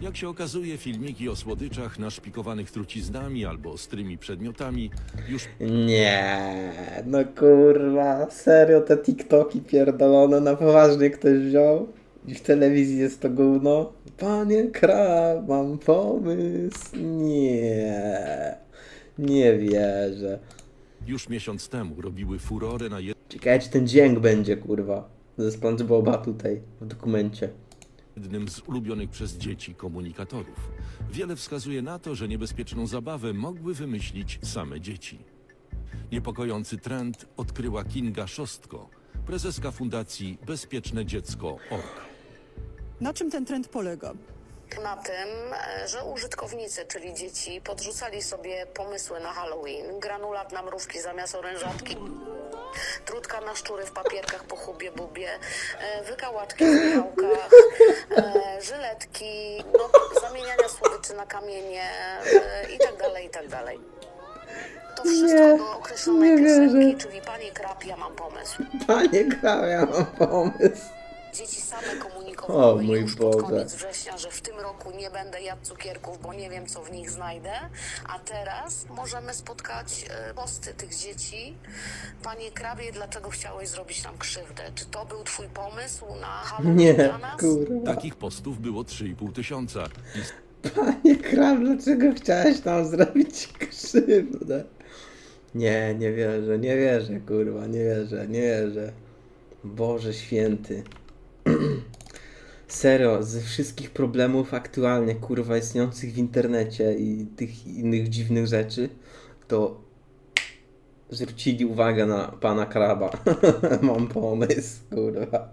Jak się okazuje, filmiki o słodyczach naszpikowanych truciznami albo ostrymi przedmiotami już Nie, no kurwa, serio te TikToki pierdolone na poważnie ktoś wziął? I w telewizji jest to gówno? Panie Krab, mam pomysł. Nie, nie wierzę. już miesiąc temu robiły furorę na Ciekawe czy ten dźwięk będzie kurwa ze SpongeBoba tutaj w dokumencie. Jednym z ulubionych przez dzieci komunikatorów. Wiele wskazuje na to, że niebezpieczną zabawę mogły wymyślić same dzieci. Niepokojący trend odkryła Kinga Szostko, prezeska fundacji Bezpieczne Dziecko.org. Na czym ten trend polega? na tym, że użytkownicy, czyli dzieci, podrzucali sobie pomysły na Halloween, granulat na mrówki zamiast orężatki, na szczury w papierkach po hubie bubie, e, wykałaczki w michałkach, e, żyletki, no, zamieniania słodyczy na kamienie e, i tak dalej, i tak dalej. To wszystko Nie, do określonej wierzę. piosenki, czyli Panie Krab, ja mam pomysł. Panie Krab, ja mam pomysł. Dzieci same O komunikowały mój już pod Boże. koniec września, że w tym roku nie będę jadł cukierków, bo nie wiem, co w nich znajdę. A teraz możemy spotkać e, posty tych dzieci. Panie Krabie, dlaczego chciałeś zrobić nam krzywdę? Czy to był twój pomysł na Halloween Nie, dla nas? kurwa. Takich postów było 3,5 tysiąca. I Panie Krab, dlaczego chciałeś nam zrobić krzywdę? Nie, nie wierzę, nie wierzę, kurwa, nie wierzę, nie wierzę. Boże święty. Serio, ze wszystkich problemów aktualnie, kurwa, istniejących w internecie i tych innych dziwnych rzeczy, to zwrócili uwagę na pana Kraba. Mam pomysł, kurwa.